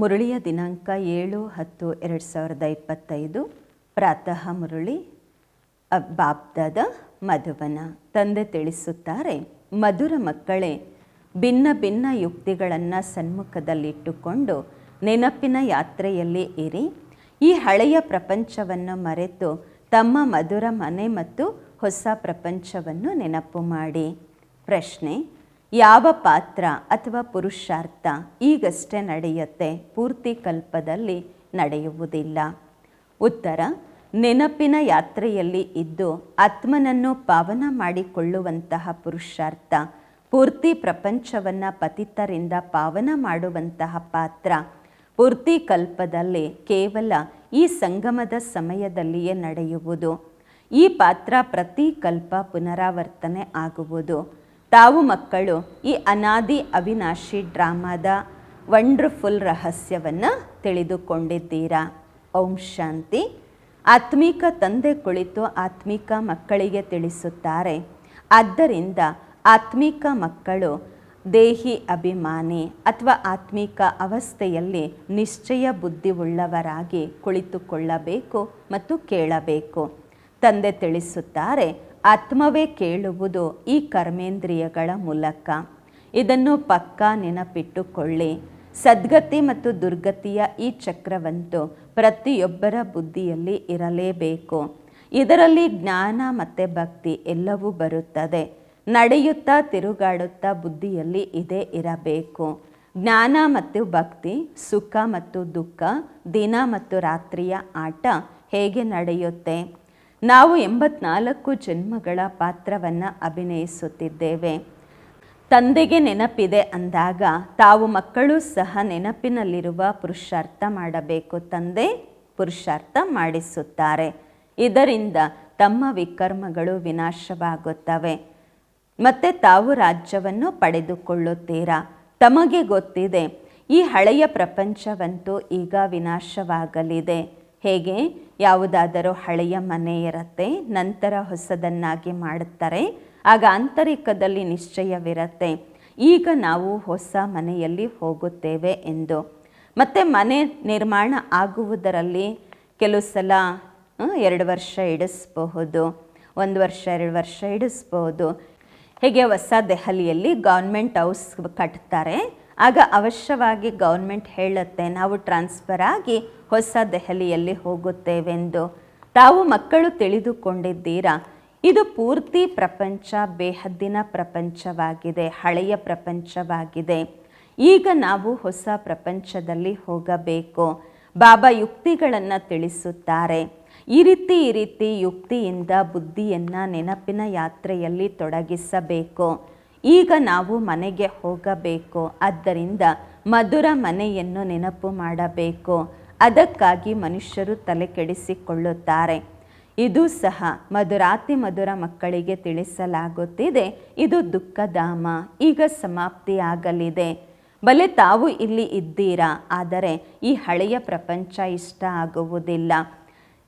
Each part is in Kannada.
ಮುರಳಿಯ ದಿನಾಂಕ ಏಳು ಹತ್ತು ಎರಡು ಸಾವಿರದ ಇಪ್ಪತ್ತೈದು. ಪ್ರಾತಃ ಮುರಳಿ ಬಾಬ್ದಾದ ಮಧುವನ. ತಂದೆ ತಿಳಿಸುತ್ತಾರೆ, ಮಧುರ ಮಕ್ಕಳೇ, ಭಿನ್ನ ಭಿನ್ನ ಯುಕ್ತಿಗಳನ್ನು ಸನ್ಮುಖದಲ್ಲಿಟ್ಟುಕೊಂಡು ನೆನಪಿನ ಯಾತ್ರೆಯಲ್ಲಿ ಇರಿ. ಈ ಹಳೆಯ ಪ್ರಪಂಚವನ್ನು ಮರೆತು ತಮ್ಮ ಮಧುರ ಮನೆ ಮತ್ತು ಹೊಸ ಪ್ರಪಂಚವನ್ನು ನೆನಪು ಮಾಡಿ. ಪ್ರಶ್ನೆ ಯಾವ ಪಾತ್ರ ಅಥವಾ ಪುರುಷಾರ್ಥ ಈಗಷ್ಟೇ ನಡೆಯುತ್ತೆ? ಪೂರ್ತಿ ಕಲ್ಪದಲ್ಲಿ ನಡೆಯುವುದಿಲ್ಲ. ಉತ್ತರ, ನೆನಪಿನ ಯಾತ್ರೆಯಲ್ಲಿ ಇದ್ದು ಆತ್ಮನನ್ನು ಪಾವನ ಮಾಡಿಕೊಳ್ಳುವಂತಹ ಪುರುಷಾರ್ಥ, ಪೂರ್ತಿ ಪ್ರಪಂಚವನ್ನು ಪತಿತರಿಂದ ಪಾವನ ಮಾಡುವಂತಹ ಪಾತ್ರ, ಪೂರ್ತಿ ಕಲ್ಪದಲ್ಲಿ ಕೇವಲ ಈ ಸಂಗಮದ ಸಮಯದಲ್ಲಿಯೇ ನಡೆಯುವುದು. ಈ ಪಾತ್ರ ಪ್ರತಿ ಕಲ್ಪ ಪುನರಾವರ್ತನೆ ಆಗುವುದು. ತಾವು ಮಕ್ಕಳು, ಈ ಅನಾದಿ ಅವಿನಾಶಿ ಡ್ರಾಮಾದ ವಂಡ್ರ್ಫುಲ್ ರಹಸ್ಯವನ್ನು ತಿಳಿದುಕೊಂಡಿದ್ದೀರಾ? ಓಂ ಶಾಂತಿ. ಆತ್ಮಿಕ ತಂದೆ ಕುಳಿತು ಆತ್ಮಿಕ ಮಕ್ಕಳಿಗೆ ತಿಳಿಸುತ್ತಾರೆ. ಆದ್ದರಿಂದ ಆತ್ಮಿಕ ಮಕ್ಕಳು ದೇಹಿ ಅಭಿಮಾನಿ ಅಥವಾ ಆತ್ಮಿಕ ಅವಸ್ಥೆಯಲ್ಲಿ ನಿಶ್ಚಯ ಬುದ್ಧಿವುಳ್ಳವರಾಗಿ ಕುಳಿತುಕೊಳ್ಳಬೇಕು ಮತ್ತು ಕೇಳಬೇಕು. ತಂದೆ ತಿಳಿಸುತ್ತಾರೆ ಆತ್ಮವೇ ಕೇಳುವುದು ಈ ಕರ್ಮೇಂದ್ರಿಯಗಳ ಮೂಲಕ. ಇದನ್ನು ಪಕ್ಕಾ ನೆನಪಿಟ್ಟುಕೊಳ್ಳಿ. ಸದ್ಗತಿ ಮತ್ತು ದುರ್ಗತಿಯ ಈ ಚಕ್ರವಂತೂ ಪ್ರತಿಯೊಬ್ಬರ ಬುದ್ಧಿಯಲ್ಲಿ ಇರಲೇಬೇಕು. ಇದರಲ್ಲಿ ಜ್ಞಾನ ಮತ್ತು ಭಕ್ತಿ ಎಲ್ಲವೂ ಬರುತ್ತದೆ. ನಡೆಯುತ್ತಾ ತಿರುಗಾಡುತ್ತಾ ಬುದ್ಧಿಯಲ್ಲಿ ಇದೇ ಇರಬೇಕು. ಜ್ಞಾನ ಮತ್ತು ಭಕ್ತಿ, ಸುಖ ಮತ್ತು ದುಃಖ, ದಿನ ಮತ್ತು ರಾತ್ರಿಯ ಆಟ ಹೇಗೆ ನಡೆಯುತ್ತೆ? ನಾವು ಎಂಬತ್ನಾಲ್ಕು ಜನ್ಮಗಳ ಪಾತ್ರವನ್ನು ಅಭಿನಯಿಸುತ್ತಿದ್ದೇವೆ. ತಂದೆಗೆ ನೆನಪಿದೆ ಅಂದಾಗ ತಾವು ಮಕ್ಕಳು ಸಹ ನೆನಪಿನಲ್ಲಿರುವ ಪುರುಷಾರ್ಥ ಮಾಡಬೇಕು ತಂದೆ ಪುರುಷಾರ್ಥ ಮಾಡಿಸುತ್ತಾರೆ. ಇದರಿಂದ ತಮ್ಮ ವಿಕರ್ಮಗಳು ವಿನಾಶವಾಗುತ್ತವೆ. ಮತ್ತೆ ತಾವು ರಾಜ್ಯವನ್ನು ಪಡೆದುಕೊಳ್ಳುತ್ತೀರಾ? ತಮಗೆ ಗೊತ್ತಿದೆ, ಈ ಹಳೆಯ ಪ್ರಪಂಚವಂತೂ ಈಗ ವಿನಾಶವಾಗಲಿದೆ. ಹೇಗೆ? ಯಾವುದಾದರೂ ಹಳೆಯ ಮನೆ ಇರುತ್ತೆ ನಂತರ ಹೊಸದನ್ನಾಗಿ ಮಾಡುತ್ತಾರೆ. ಆಗ ಆಂತರಿಕದಲ್ಲಿ ನಿಶ್ಚಯವಿರುತ್ತೆ. ಈಗ ನಾವು ಹೊಸ ಮನೆಯಲ್ಲಿ ಹೋಗುತ್ತೇವೆ ಎಂದು. ಮತ್ತು ಮನೆ ನಿರ್ಮಾಣ ಆಗುವುದರಲ್ಲಿ ಕೆಲವು ಸಲ ಎರಡು ವರ್ಷ ಇಡಿಸ್ಬಹುದು, ಒಂದು ವರ್ಷ, ಎರಡು ವರ್ಷ ಇಡಿಸ್ಬಹುದು. ಹೇಗೆ ಹೊಸ ದೆಹಲಿಯಲ್ಲಿ ಗೌರ್ಮೆಂಟ್ ಹೌಸ್ ಕಟ್ತಾರೆ. ಆಗ ಅವಶ್ಯವಾಗಿ ಗೌರ್ಮೆಂಟ್ ಹೇಳುತ್ತೆ, ನಾವು ಟ್ರಾನ್ಸ್ಫರ್ ಆಗಿ ಹೊಸ ದೆಹಲಿಯಲ್ಲಿ ಹೋಗುತ್ತೇವೆಂದು. ತಾವು ಮಕ್ಕಳು ತಿಳಿದುಕೊಂಡಿದ್ದೀರಾ? ಇದು ಪೂರ್ತಿ ಪ್ರಪಂಚ, ಬೇಹದ್ದಿನ ಪ್ರಪಂಚವಾಗಿದೆ, ಹಳೆಯ ಪ್ರಪಂಚವಾಗಿದೆ. ಈಗ ನಾವು ಹೊಸ ಪ್ರಪಂಚದಲ್ಲಿ ಹೋಗಬೇಕು. ಬಾಬಾ ಯುಕ್ತಿಗಳನ್ನು ತಿಳಿಸುತ್ತಾರೆ. ಈ ರೀತಿ ಈ ರೀತಿ ಯುಕ್ತಿಯಿಂದ, ಬುದ್ಧಿಯನ್ನು ನೆನಪಿನ ಯಾತ್ರೆಯಲ್ಲಿ ತೊಡಗಿಸಬೇಕು. ಈಗ ನಾವು ಮನೆಗೆ ಹೋಗಬೇಕು. ಆದ್ದರಿಂದ ಮಧುರ ಮನೆಯನ್ನು ನೆನಪು ಮಾಡಬೇಕು. ಅದಕ್ಕಾಗಿ ಮನುಷ್ಯರು ತಲೆ ಕೆಡಿಸಿಕೊಳ್ಳುತ್ತಾರೆ. ಇದು ಸಹ ಮಧುರಾತಿ ಮಧುರ ಮಕ್ಕಳಿಗೆ ತಿಳಿಸಲಾಗುತ್ತಿದೆ. ಇದು ದುಃಖಧಾಮ. ಈಗ ಸಮಾಪ್ತಿಯಾಗಲಿದೆ. ಬಲೆ ತಾವು ಇಲ್ಲಿ ಇದ್ದೀರಾ? ಆದರೆ ಈ ಹಳೆಯ ಪ್ರಪಂಚ ಇಷ್ಟ ಆಗುವುದಿಲ್ಲ.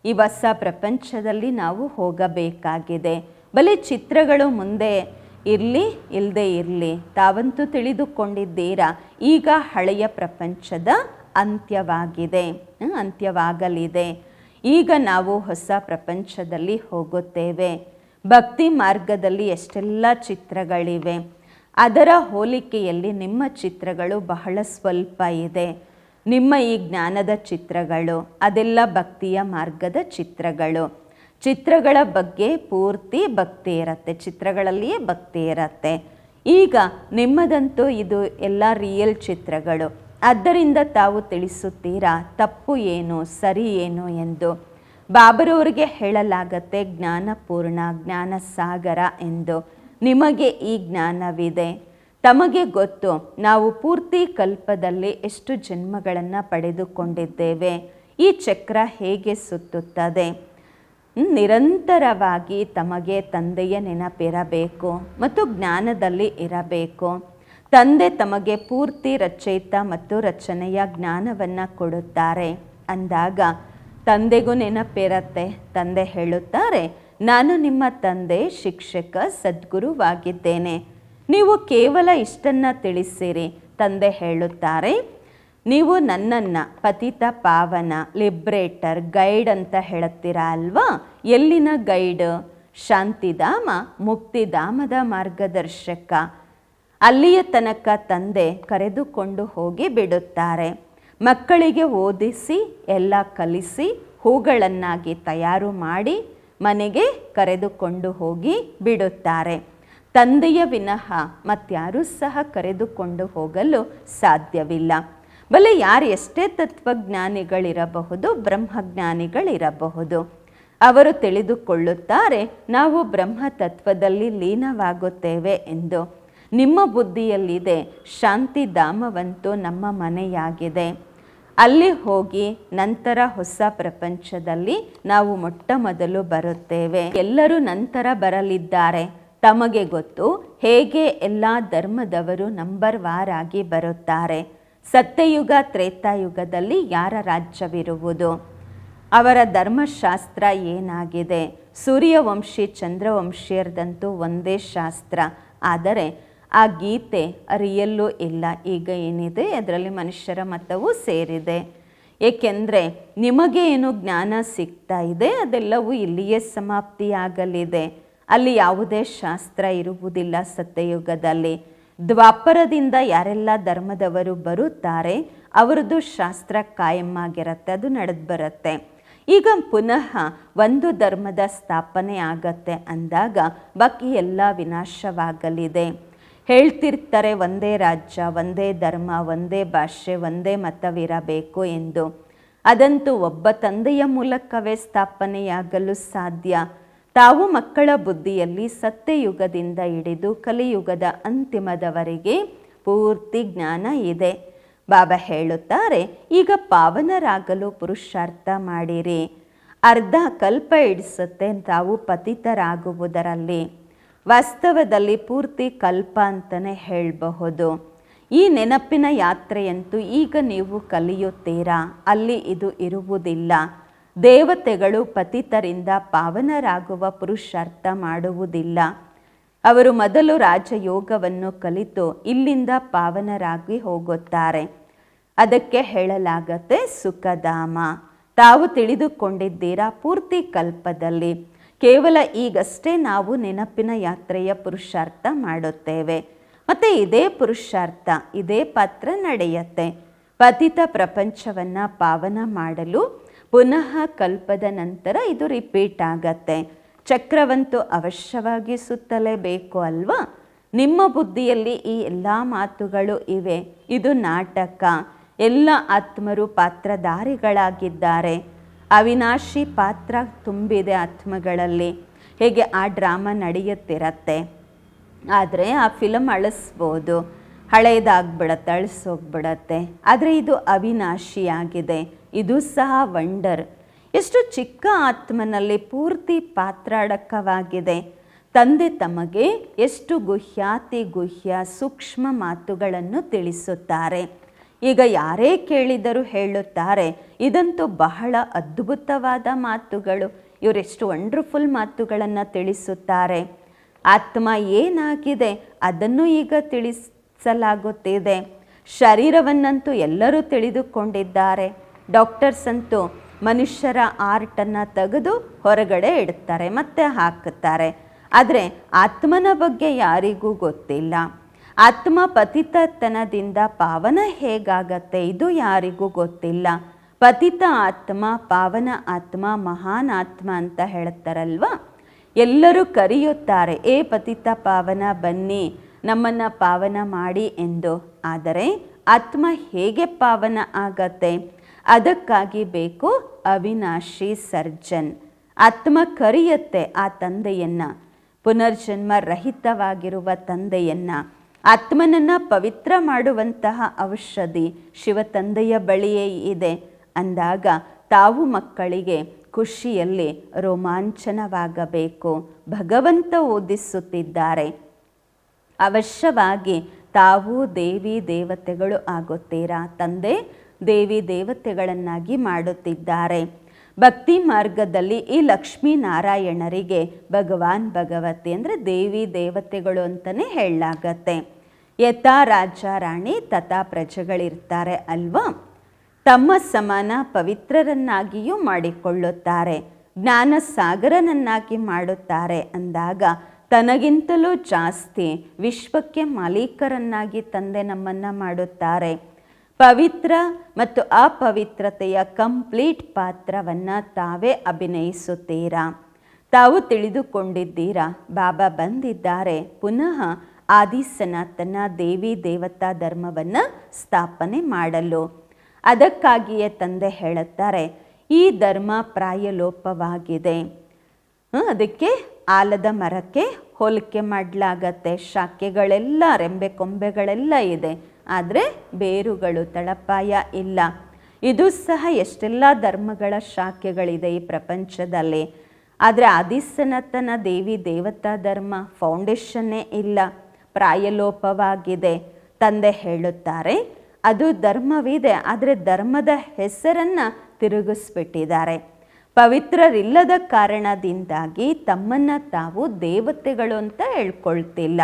ಈ ಹೊಸ ಪ್ರಪಂಚದಲ್ಲಿ ನಾವು ಹೋಗಬೇಕಾಗಿದೆ. ಬಲೆ ಚಿತ್ರಗಳು ಮುಂದೆ ಇರಲಿ ಇಲ್ಲದೆ ಇರಲಿ, ತಾವಂತೂ ತಿಳಿದುಕೊಂಡಿದ್ದೀರಾ? ಈಗ ಹಳೆಯ ಪ್ರಪಂಚದ ಅಂತ್ಯವಾಗಿದೆ ಅಂತ್ಯವಾಗಲಿದೆ. ಈಗ ನಾವು ಹೊಸ ಪ್ರಪಂಚದಲ್ಲಿ ಹೋಗುತ್ತೇವೆ. ಭಕ್ತಿ ಮಾರ್ಗದಲ್ಲಿ ಎಷ್ಟೆಲ್ಲ ಚಿತ್ರಗಳಿವೆ. ಅದರ ಹೋಲಿಕೆಯಲ್ಲಿ ನಿಮ್ಮ ಚಿತ್ರಗಳು ಬಹಳ ಸ್ವಲ್ಪ ಇದೆ. ನಿಮ್ಮ ಈ ಜ್ಞಾನದ ಚಿತ್ರಗಳು, ಅದೆಲ್ಲ ಭಕ್ತಿಯ ಮಾರ್ಗದ ಚಿತ್ರಗಳು. ಚಿತ್ರಗಳ ಬಗ್ಗೆ ಪೂರ್ತಿ ಭಕ್ತಿ ಇರತ್ತೆ, ಚಿತ್ರಗಳಲ್ಲಿಯೇ ಭಕ್ತಿ ಇರತ್ತೆ. ಈಗ ನಿಮ್ಮದಂತೂ ಇದು ಎಲ್ಲ ರಿಯಲ್ ಚಿತ್ರಗಳು. ಆದ್ದರಿಂದ ತಾವು ತಿಳಿಸುತ್ತೀರಾ, ತಪ್ಪು ಏನು, ಸರಿ ಏನು ಎಂದು? ಬಾಬರವರಿಗೆ ಹೇಳಲಾಗತ್ತೆ, ಜ್ಞಾನಪೂರ್ಣ ಜ್ಞಾನ ಸಾಗರ ಎಂದು. ನಿಮಗೆ ಈ ಜ್ಞಾನವಿದೆ. ತಮಗೆ ಗೊತ್ತು, ನಾವು ಪೂರ್ತಿ ಕಲ್ಪದಲ್ಲಿ ಎಷ್ಟು ಜನ್ಮಗಳನ್ನು ಪಡೆದುಕೊಂಡಿದ್ದೇವೆ. ಈ ಚಕ್ರ ಹೇಗೆ ಸುತ್ತುತ್ತದೆ? ನಿರಂತರವಾಗಿ ತಮಗೆ ತಂದೆಯ ನೆನಪಿರಬೇಕು ಮತ್ತು ಜ್ಞಾನದಲ್ಲಿ ಇರಬೇಕು. ತಂದೆ ತಮಗೆ ಪೂರ್ತಿ ರಚಯಿತ ಮತ್ತು ರಚನೆಯ ಜ್ಞಾನವನ್ನು ಕೊಡುತ್ತಾರೆ. ಅಂದಾಗ, ತಂದೆಗೂ ನೆನಪಿರತ್ತೆ. ತಂದೆ ಹೇಳುತ್ತಾರೆ, ನಾನು ನಿಮ್ಮ ತಂದೆ, ಶಿಕ್ಷಕ, ಸದ್ಗುರುವಾಗಿದ್ದೇನೆ. ನೀವು ಕೇವಲ ಇಷ್ಟನ್ನು ತಿಳಿಸಿರಿ. ತಂದೆ ಹೇಳುತ್ತಾರೆ ನೀವು ನನ್ನನ್ನು ಪತಿತ ಪಾವನ ಲಿಬ್ರೇಟರ್ ಗೈಡ್ ಅಂತ ಹೇಳುತ್ತೀರಾ ಅಲ್ವಾ? ಎಲ್ಲಿನ ಗೈಡ್ ಶಾಂತಿಧಾಮ, ಮುಕ್ತಿಧಾಮದ ಮಾರ್ಗದರ್ಶಕ. ಅಲ್ಲಿಯ ತನಕ ತಂದೆ ಕರೆದುಕೊಂಡು ಹೋಗಿ ಬಿಡುತ್ತಾರೆ. ಮಕ್ಕಳಿಗೆ ಓದಿಸಿ, ಎಲ್ಲ ಕಲಿಸಿ, ಹೂಗಳನ್ನಾಗಿ ತಯಾರು ಮಾಡಿ ಮನೆಗೆ ಕರೆದುಕೊಂಡು ಹೋಗಿ ಬಿಡುತ್ತಾರೆ. ತಂದೆಯ ವಿನಃ ಮತ್ಯಾರೂ ಸಹ ಕರೆದುಕೊಂಡು ಹೋಗಲು ಸಾಧ್ಯವಿಲ್ಲ. ಬಲೆ ಯಾರು ಎಷ್ಟೇ ತತ್ವಜ್ಞಾನಿಗಳಿರಬಹುದು, ಬ್ರಹ್ಮಜ್ಞಾನಿಗಳಿರಬಹುದು. ಅವರು ತಿಳಿದುಕೊಳ್ಳುತ್ತಾರೆ, ನಾವು ಬ್ರಹ್ಮ ತತ್ವದಲ್ಲಿ ಲೀನವಾಗುತ್ತೇವೆ ಎಂದು. ನಿಮ್ಮ ಬುದ್ಧಿಯಲ್ಲಿದೆ ಶಾಂತಿಧಾಮವಂತೂ ನಮ್ಮ ಮನೆಯಾಗಿದೆ. ಅಲ್ಲಿ ಹೋಗಿ ನಂತರ ಹೊಸ ಪ್ರಪಂಚದಲ್ಲಿ ನಾವು ಮೊಟ್ಟ ಮೊದಲು ಬರುತ್ತೇವೆ. ಎಲ್ಲರೂ ನಂತರ ಬರಲಿದ್ದಾರೆ. ತಮಗೆ ಗೊತ್ತು, ಹೇಗೆ ಎಲ್ಲ ಧರ್ಮದವರು ನಂಬರ್ ವಾರ್ ಆಗಿ ಬರುತ್ತಾರೆ. ಸತ್ಯಯುಗ, ತ್ರೇತಾಯುಗದಲ್ಲಿ ಯಾರ ರಾಜ್ಯವಿರುವುದು? ಅವರ ಧರ್ಮಶಾಸ್ತ್ರ ಏನಾಗಿದೆ? ಸೂರ್ಯವಂಶಿ, ಚಂದ್ರವಂಶಿಯರ್ದಂತೂ ಒಂದೇ ಶಾಸ್ತ್ರ. ಆದರೆ ಆ ಗೀತೆ ಅರಿಯಲ್ಲೂ ಇಲ್ಲ. ಈಗ ಏನಿದೆ? ಅದರಲ್ಲಿ ಮನುಷ್ಯರ ಮತವು ಸೇರಿದೆ. ಏಕೆಂದರೆ ನಿಮಗೆ ಏನು ಜ್ಞಾನ ಸಿಗ್ತಾ ಇದೆ, ಅದೆಲ್ಲವೂ ಇಲ್ಲಿಯೇ ಸಮಾಪ್ತಿಯಾಗಲಿದೆ. ಅಲ್ಲಿ ಯಾವುದೇ ಶಾಸ್ತ್ರ ಇರುವುದಿಲ್ಲ ಸತ್ಯಯುಗದಲ್ಲಿ. ದ್ವಾಪರದಿಂದ ಯಾರೆಲ್ಲ ಧರ್ಮದವರು ಬರುತ್ತಾರೆ ಅವರದ್ದು ಶಾಸ್ತ್ರ ಕಾಯಂ ಆಗಿರುತ್ತೆ, ಅದು ನಡೆದು ಬರುತ್ತೆ. ಈಗ ಪುನಃ ಒಂದು ಧರ್ಮದ ಸ್ಥಾಪನೆ ಆಗತ್ತೆ ಅಂದಾಗ ಬಾಕಿ ಎಲ್ಲ ವಿನಾಶವಾಗಲಿದೆ. ಹೇಳ್ತಿರ್ತಾರೆ, ಒಂದೇ ರಾಜ್ಯ, ಒಂದೇ ಧರ್ಮ, ಒಂದೇ ಭಾಷೆ, ಒಂದೇ ಮತವಿರಬೇಕು ಎಂದು. ಅದಂತೂ ಒಬ್ಬ ತಂದೆಯ ಮೂಲಕವೇ ಸ್ಥಾಪನೆಯಾಗಲು ಸಾಧ್ಯ. ತಾವು ಮಕ್ಕಳ ಬುದ್ಧಿಯಲ್ಲಿ ಸತ್ಯಯುಗದಿಂದ ಹಿಡಿದು ಕಲಿಯುಗದ ಅಂತಿಮದವರೆಗೆ ಪೂರ್ತಿ ಜ್ಞಾನ ಇದೆ. ಬಾಬಾ ಹೇಳುತ್ತಾರೆ, ಈಗ ಪಾವನರಾಗಲು ಪುರುಷಾರ್ಥ ಮಾಡಿರಿ. ಅರ್ಧ ಕಲ್ಪ ಇಡಿಸುತ್ತೆ ತಾವು ಪತಿತರಾಗುವುದರಲ್ಲಿ. ವಾಸ್ತವದಲ್ಲಿ ಪೂರ್ತಿ ಕಲ್ಪ ಅಂತಲೇ ಹೇಳಬಹುದು. ಈ ನೆನಪಿನ ಯಾತ್ರೆಯಂತೂ ಈಗ ನೀವು ಕಲಿಯುತ್ತೀರಾ? ಅಲ್ಲಿ ಇದು ಇರುವುದಿಲ್ಲ. ದೇವತೆಗಳು ಪತಿತರಿಂದ ಪಾವನರಾಗುವ ಪುರುಷಾರ್ಥ ಮಾಡುವುದಿಲ್ಲ. ಅವರು ಮೊದಲು ರಾಜಯೋಗವನ್ನು ಕಲಿತು ಇಲ್ಲಿಂದ ಪಾವನರಾಗಿ ಹೋಗುತ್ತಾರೆ. ಅದಕ್ಕೆ ಹೇಳಲಾಗತ್ತೆ ಸುಖಧಾಮ. ತಾವು ತಿಳಿದುಕೊಂಡಿದ್ದೀರಾ ಪೂರ್ತಿ ಕಲ್ಪದಲ್ಲಿ. ಕೇವಲ ಈಗಷ್ಟೇ ನಾವು ನೆನಪಿನ ಯಾತ್ರೆಯ ಪುರುಷಾರ್ಥ ಮಾಡುತ್ತೇವೆ. ಮತ್ತು ಇದೇ ಪುರುಷಾರ್ಥ, ಇದೇ ಪಾತ್ರ ನಡೆಯುತ್ತೆ. ಪತಿತ ಪ್ರಪಂಚವನ್ನು ಪಾವನ ಮಾಡಲು ಪುನಃ ಕಲ್ಪದ ನಂತರ ಇದು ರಿಪೀಟ್ ಆಗತ್ತೆ. ಚಕ್ರವಂತೂ ಅವಶ್ಯವಾಗಿ ಸುತ್ತಲೇ ಬೇಕು ಅಲ್ವಾ? ನಿಮ್ಮ ಬುದ್ಧಿಯಲ್ಲಿ ಈ ಎಲ್ಲ ಮಾತುಗಳು ಇವೆ. ಇದು ನಾಟಕ. ಎಲ್ಲ ಆತ್ಮರು ಪಾತ್ರಧಾರಿಗಳಾಗಿದ್ದಾರೆ. ಅವಿನಾಶಿ ಪಾತ್ರ ತುಂಬಿದೆ ಆತ್ಮಗಳಲ್ಲಿ. ಹೇಗೆ ಆ ಡ್ರಾಮಾ ನಡೆಯುತ್ತಿರತ್ತೆ? ಆದರೆ ಆ ಫಿಲಮ್ ಅಳಿಸ್ಬೋದು. ಹಳೆಯದಾಗ್ಬಿಡತ್ತೆ ಅಳಿಸೋಗ್ಬಿಡತ್ತೆ. ಆದರೆ ಇದು ಅವಿನಾಶಿಯಾಗಿದೆ. ಇದು ಸಹ ವಂಡರ್ ಎಷ್ಟು ಚಿಕ್ಕ ಆತ್ಮನಲ್ಲಿ ಪೂರ್ತಿ ಪಾತ್ರಾಡಕವಾಗಿದೆ. ತಂದೆ ತಮಗೆ ಎಷ್ಟು ಗುಹ್ಯಾತಿ ಗುಹ್ಯ ಸೂಕ್ಷ್ಮ ಮಾತುಗಳನ್ನು ತಿಳಿಸುತ್ತಾರೆ. ಈಗ ಯಾರೇ ಕೇಳಿದರೂ ಹೇಳುತ್ತಾರೆ, ಇದಂತೂ ಬಹಳ ಅದ್ಭುತವಾದ ಮಾತುಗಳು. ಇವರೆಷ್ಟು ವಂಡರ್ಫುಲ್ ಮಾತುಗಳನ್ನು ತಿಳಿಸುತ್ತಾರೆ. ಆತ್ಮ ಏನಾಗಿದೆ? ಅದನ್ನು ಈಗ ತಿಳಿಸಲಾಗುತ್ತಿದೆ. ಶರೀರವನ್ನಂತೂ ಎಲ್ಲರೂ ತಿಳಿದುಕೊಂಡಿದ್ದಾರೆ. ಡಾಕ್ಟರ್ಸ್ ಅಂತೂ ಮನುಷ್ಯರ ಆರ್ಟನ್ನು ತೆಗೆದು ಹೊರಗಡೆ ಇಡ್ತಾರೆ, ಮತ್ತೆ ಹಾಕುತ್ತಾರೆ. ಆದರೆ ಆತ್ಮನ ಬಗ್ಗೆ ಯಾರಿಗೂ ಗೊತ್ತಿಲ್ಲ. ಆತ್ಮ ಪತಿತತನದಿಂದ ಪಾವನ ಹೇಗಾಗತ್ತೆ ಇದು ಯಾರಿಗೂ ಗೊತ್ತಿಲ್ಲ. ಪತಿತ ಆತ್ಮ, ಪಾವನ ಆತ್ಮ, ಮಹಾನ್ ಆತ್ಮ ಅಂತ ಹೇಳ್ತಾರಲ್ವ? ಎಲ್ಲರೂ ಕರೆಯುತ್ತಾರೆ, ಏ ಪತಿತ ಪಾವನ, ಬನ್ನಿ, ನಮ್ಮನ್ನು ಪಾವನ ಮಾಡಿ ಎಂದು. ಆದರೆ ಆತ್ಮ ಹೇಗೆ ಪಾವನ ಆಗತ್ತೆ? ಅದಕ್ಕಾಗಿ ಬೇಕು ಅವಿನಾಶಿ ಸರ್ಜನ್. ಆತ್ಮ ಕರೆಯುತ್ತೆ ಆ ತಂದೆಯನ್ನ. ಪುನರ್ಜನ್ಮ ರಹಿತವಾಗಿರುವ ತಂದೆಯನ್ನ. ಆತ್ಮನನ್ನು ಪವಿತ್ರ ಮಾಡುವಂತಹ ಔಷಧಿ ಶಿವ ತಂದೆಯ ಬಳಿಯೇ ಇದೆ. ಅಂದಾಗ ತಾವು ಮಕ್ಕಳಿಗೆ ಖುಷಿಯಲ್ಲಿ ರೋಮಾಂಚನವಾಗಬೇಕು. ಭಗವಂತ ಓದಿಸುತ್ತಿದ್ದಾರೆ. ಅವಶ್ಯವಾಗಿ ತಾವು ದೇವಿ ದೇವತೆಗಳು ಆಗುತ್ತೀರಾ ತಂದೆ? ದೇವಿ ದೇವತೆಗಳನ್ನಾಗಿ ಮಾಡುತ್ತಿದ್ದಾರೆ. ಭಕ್ತಿ ಮಾರ್ಗದಲ್ಲಿ ಈ ಲಕ್ಷ್ಮೀನಾರಾಯಣರಿಗೆ ಭಗವಾನ್ ಭಗವತಿ ಅಂದರೆ ದೇವಿ ದೇವತೆಗಳು ಅಂತಲೇ ಹೇಳಲಾಗತ್ತೆ. ಯಥಾ ರಾಜ ರಾಣಿ ತಥಾ ಪ್ರಜೆಗಳಿರ್ತಾರೆ ಅಲ್ವಾ? ತಮ್ಮ ಸಮಾನ ಪವಿತ್ರರನ್ನಾಗಿಯೂ ಮಾಡಿಕೊಳ್ಳುತ್ತಾರೆ. ಜ್ಞಾನ ಸಾಗರನನ್ನಾಗಿ ಮಾಡುತ್ತಾರೆ ಅಂದಾಗ ತನಗಿಂತಲೂ ಜಾಸ್ತಿ ವಿಶ್ವಕ್ಕೆ ಮಾಲೀಕರನ್ನಾಗಿ ತಂದೆ ನಮ್ಮನ್ನು ಮಾಡುತ್ತಾರೆ. ಪವಿತ್ರ ಮತ್ತು ಅಪವಿತ್ರತೆಯ ಕಂಪ್ಲೀಟ್ ಪಾತ್ರವನ್ನು ತಾವೇ ಅಭಿನಯಿಸುತ್ತೀರಾ? ತಾವು ತಿಳಿದುಕೊಂಡಿದ್ದೀರಾ? ಬಾಬಾ ಬಂದಿದ್ದಾರೆ. ಪುನಃ ಆದಿ ಸನಾತನ ದೇವಿ ದೇವತಾ ಧರ್ಮವನ್ನು ಸ್ಥಾಪನೆ ಮಾಡಲು. ಅದಕ್ಕಾಗಿಯೇ ತಂದೆ ಹೇಳುತ್ತಾರೆ, ಈ ಧರ್ಮ ಪ್ರಾಯಲೋಪವಾಗಿದೆ. ಅದಕ್ಕೆ ಆಲದ ಮರಕ್ಕೆ ಹೋಲಿಕೆ ಮಾಡಲಾಗತ್ತೆ. ಶಾಖೆಗಳೆಲ್ಲ, ರೆಂಬೆ ಕೊಂಬೆಗಳೆಲ್ಲ ಇದೆ. ಆದರೆ ಬೇರುಗಳು ತಳಪಾಯ ಇಲ್ಲ. ಇದು ಸಹ ಎಷ್ಟೆಲ್ಲ ಧರ್ಮಗಳ ಶಾಖೆಗಳಿದೆ ಈ ಪ್ರಪಂಚದಲ್ಲಿ. ಆದರೆ ಆದಿಸನತನ ದೇವಿ ದೇವತಾ ಧರ್ಮ ಫೌಂಡೇಶನ್ನೇ ಇಲ್ಲ. ಪ್ರಾಯಲೋಪವಾಗಿದೆ. ತಂದೆ ಹೇಳುತ್ತಾರೆ, ಅದು ಧರ್ಮವಿದೆ, ಆದರೆ ಧರ್ಮದ ಹೆಸರನ್ನು ತಿರುಗಿಸ್ಬಿಟ್ಟಿದ್ದಾರೆ. ಪವಿತ್ರರಿಲ್ಲದ ಕಾರಣದಿಂದಾಗಿ ತಮ್ಮನ್ನು ತಾವು ದೇವತೆಗಳು ಅಂತ ಹೇಳ್ಕೊಳ್ತಿಲ್ಲ.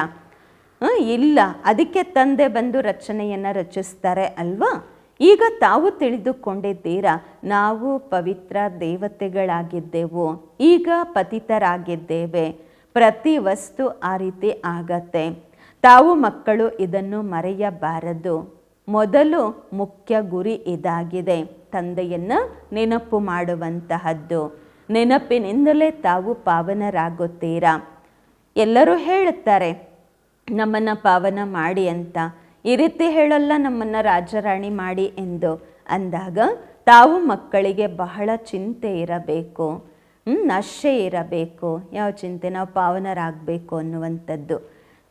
ಇಲ್ಲ. ಅದಕ್ಕೆ ತಂದೆ ಬಂದು ರಚನೆಯನ್ನು ರಚಿಸ್ತಾರೆ ಅಲ್ವಾ? ಈಗ ತಾವು ತಿಳಿದುಕೊಂಡಿದ್ದೀರಾ, ನಾವು ಪವಿತ್ರ ದೇವತೆಗಳಾಗಿದ್ದೆವು, ಈಗ ಪತಿತರಾಗಿದ್ದೇವೆ. ಪ್ರತಿ ವಸ್ತು ಆ ರೀತಿ ಆಗತ್ತೆ. ತಾವು ಮಕ್ಕಳು ಇದನ್ನು ಮರೆಯಬಾರದು. ಮೊದಲು ಮುಖ್ಯ ಗುರಿ ಇದಾಗಿದೆ. ತಂದೆಯನ್ನು ನೆನಪು ಮಾಡುವಂತಹದ್ದು. ನೆನಪಿನಿಂದಲೇ ತಾವು ಪಾವನರಾಗುತ್ತೀರಾ? ಎಲ್ಲರೂ ಹೇಳುತ್ತಾರೆ ನಮ್ಮನ್ನು ಪಾವನ ಮಾಡಿ ಅಂತ ಈ ರೀತಿ ಹೇಳಲ್ಲ, ನಮ್ಮನ್ನು ರಾಜರಾಣಿ ಮಾಡಿ ಎಂದು ಅಂದಾಗ ತಾವು ಮಕ್ಕಳಿಗೆ ಬಹಳ ಚಿಂತೆ ಇರಬೇಕು ನಶೆ ಇರಬೇಕು. ಯಾವ ಚಿಂತೆ? ನಾವು ಪಾವನರಾಗಬೇಕು ಅನ್ನುವಂಥದ್ದು.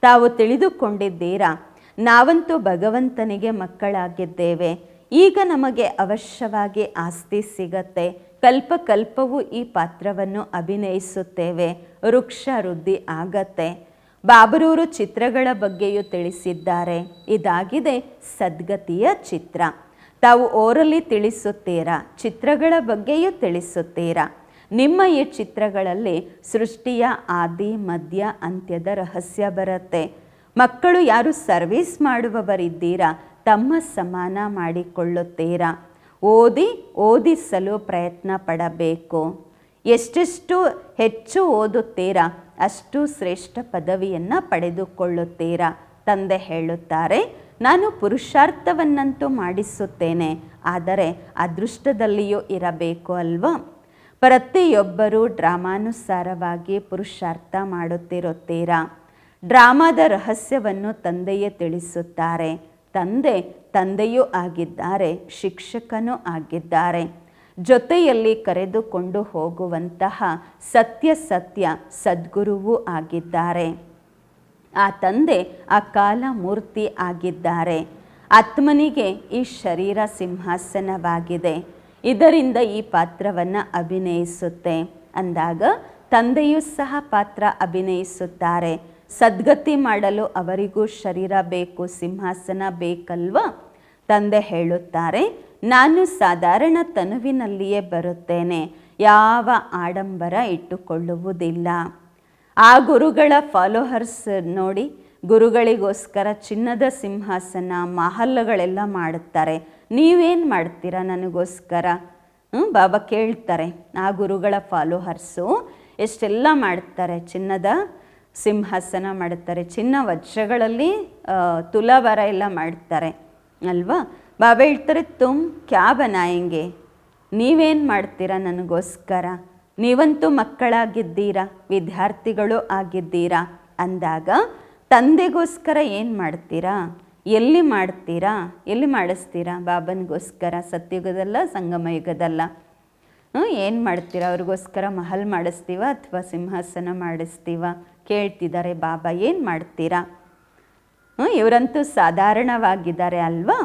ತಾವು ತಿಳಿದುಕೊಂಡಿದ್ದೀರಾ? ನಾವಂತೂ ಭಗವಂತನಿಗೆ ಮಕ್ಕಳಾಗಿದ್ದೇವೆ. ಈಗ ನಮಗೆ ಅವಶ್ಯವಾಗಿ ಆಸ್ತಿ ಸಿಗತ್ತೆ. ಕಲ್ಪ ಕಲ್ಪವೂ ಈ ಪಾತ್ರವನ್ನು ಅಭಿನಯಿಸುತ್ತೇವೆ. ವೃಕ್ಷ ವೃದ್ಧಿ ಆಗತ್ತೆ. ಬಾಬರೂರು ಚಿತ್ರಗಳ ಬಗ್ಗೆಯೂ ತಿಳಿಸಿದ್ದಾರೆ. ಇದಾಗಿದೆ ಸದ್ಗತಿಯ ಚಿತ್ರ. ತಾವು ಓರಲಿ ತಿಳಿಸುತ್ತೀರಾ? ಚಿತ್ರಗಳ ಬಗ್ಗೆಯೂ ತಿಳಿಸುತ್ತೀರಾ? ನಿಮ್ಮ ಈ ಚಿತ್ರಗಳಲ್ಲಿ ಸೃಷ್ಟಿಯ ಆದಿ, ಮಧ್ಯ, ಅಂತ್ಯದ ರಹಸ್ಯ ಬರುತ್ತೆ. ಮಕ್ಕಳು ಯಾರು ಸರ್ವಿಸ್ ಮಾಡುವವರಿದ್ದೀರಾ? ತಮ್ಮ ಸಮಾನ ಮಾಡಿಕೊಳ್ಳುತ್ತೀರಾ? ಓದಿ, ಓದಿಸಲು ಪ್ರಯತ್ನ ಪಡಬೇಕು. ಎಷ್ಟೆಷ್ಟು ಹೆಚ್ಚು ಓದುತ್ತೀರಾ, ಅಷ್ಟು ಶ್ರೇಷ್ಠ ಪದವಿಯನ್ನು ಪಡೆದುಕೊಳ್ಳುತ್ತೀರಾ ತಂದೆ ಹೇಳುತ್ತಾರೆ. ನಾನು ಪುರುಷಾರ್ಥವನ್ನಂತೂ ಮಾಡಿಸುತ್ತೇನೆ, ಆದರೆ ಅದೃಷ್ಟದಲ್ಲಿಯೂ ಇರಬೇಕು ಅಲ್ವಾ? ಪ್ರತಿಯೊಬ್ಬರೂ ಡ್ರಾಮಾನುಸಾರವಾಗಿ ಪುರುಷಾರ್ಥ ಮಾಡುತ್ತಿರುತ್ತೀರಾ? ಡ್ರಾಮಾದ ರಹಸ್ಯವನ್ನು ತಂದೆಯೇ ತಿಳಿಸುತ್ತಾರೆ. ತಂದೆ ತಂದೆಯೂ ಆಗಿದ್ದಾರೆ, ಶಿಕ್ಷಕನೂ ಆಗಿದ್ದಾರೆ. ಜೊತೆಯಲ್ಲಿ ಕರೆದುಕೊಂಡು ಹೋಗುವಂತಹ ಸತ್ಯ ಸತ್ಯ ಸದ್ಗುರುವೂ ಆಗಿದ್ದಾರೆ. ಆ ತಂದೆ ಆ ಕಾಲ ಮೂರ್ತಿ ಆಗಿದ್ದಾರೆ. ಆತ್ಮನಿಗೆ ಈ ಶರೀರ ಸಿಂಹಾಸನವಾಗಿದೆ. ಇದರಿಂದ ಈ ಪಾತ್ರವನ್ನು ಅಭಿನಯಿಸುತ್ತೆ. ಅಂದಾಗ ತಂದೆಯೂ ಸಹ ಪಾತ್ರ ಅಭಿನಯಿಸುತ್ತಾರೆ. ಸದ್ಗತಿ ಮಾಡಲು ಅವರಿಗೂ ಶರೀರ ಬೇಕು, ಸಿಂಹಾಸನ ಬೇಕಲ್ವ? ತಂದೆ ಹೇಳುತ್ತಾರೆ ನಾನು ಸಾಧಾರಣ ತನುವಿನಲ್ಲಿಯೇ ಬರುತ್ತೇನೆ. ಯಾವ ಆಡಂಬರ ಇಟ್ಟುಕೊಳ್ಳುವುದಿಲ್ಲ. ಆ ಗುರುಗಳ ಫಾಲೋಹರ್ಸ್ ನೋಡಿ ಗುರುಗಳಿಗೋಸ್ಕರ ಚಿನ್ನದ ಸಿಂಹಾಸನ ಮಹಲ್ಗಳೆಲ್ಲ ಮಾಡುತ್ತಾರೆ. ನೀವೇನು ಮಾಡ್ತೀರಾ ನನಗೋಸ್ಕರ? ಬಾಬಾ ಕೇಳ್ತಾರೆ. ಆ ಗುರುಗಳ ಫಾಲೋಹರ್ಸು ಎಷ್ಟೆಲ್ಲ ಮಾಡ್ತಾರೆ? ಚಿನ್ನದ ಸಿಂಹಾಸನ ಮಾಡುತ್ತಾರೆ. ಚಿನ್ನ ವಜ್ರಗಳಲ್ಲಿ ತುಲಾಭಾರ ಎಲ್ಲ ಮಾಡ್ತಾರೆ. ಅಲ್ವಾ? ಬಾಬಾ ಹೇಳ್ತಾರೆ ತುಮ್ ಕ್ಯಾ ನೀವೇನು ಮಾಡ್ತೀರಾ ನನಗೋಸ್ಕರ? ನೀವಂತೂ ಮಕ್ಕಳಾಗಿದ್ದೀರಾ? ವಿದ್ಯಾರ್ಥಿಗಳು ಆಗಿದ್ದೀರಾ? ಅಂದಾಗ, ತಂದೆಗೋಸ್ಕರ ಏನು ಮಾಡ್ತೀರಾ? ಎಲ್ಲಿ ಮಾಡ್ತೀರಾ? ಎಲ್ಲಿ ಮಾಡಿಸ್ತೀರಾ ಬಾಬನಿಗೋಸ್ಕರ? ಸತ್ಯುಗದಲ್ಲ ಸಂಗಮ ಯುಗದಲ್ಲ ಏನು ಮಾಡ್ತೀರಾ? ಅವ್ರಿಗೋಸ್ಕರ ಮಹಲ್ ಮಾಡಿಸ್ತೀವ ಅಥವಾ ಸಿಂಹಾಸನ ಮಾಡಿಸ್ತೀವ? ಕೇಳ್ತಿದ್ದಾರೆ ಬಾಬಾ, ಏನು ಮಾಡ್ತೀರಾ? ಹ್ಞೂ, ಇವರಂತೂ ಸಾಧಾರಣವಾಗಿದ್ದಾರೆ ಅಲ್ವಾ?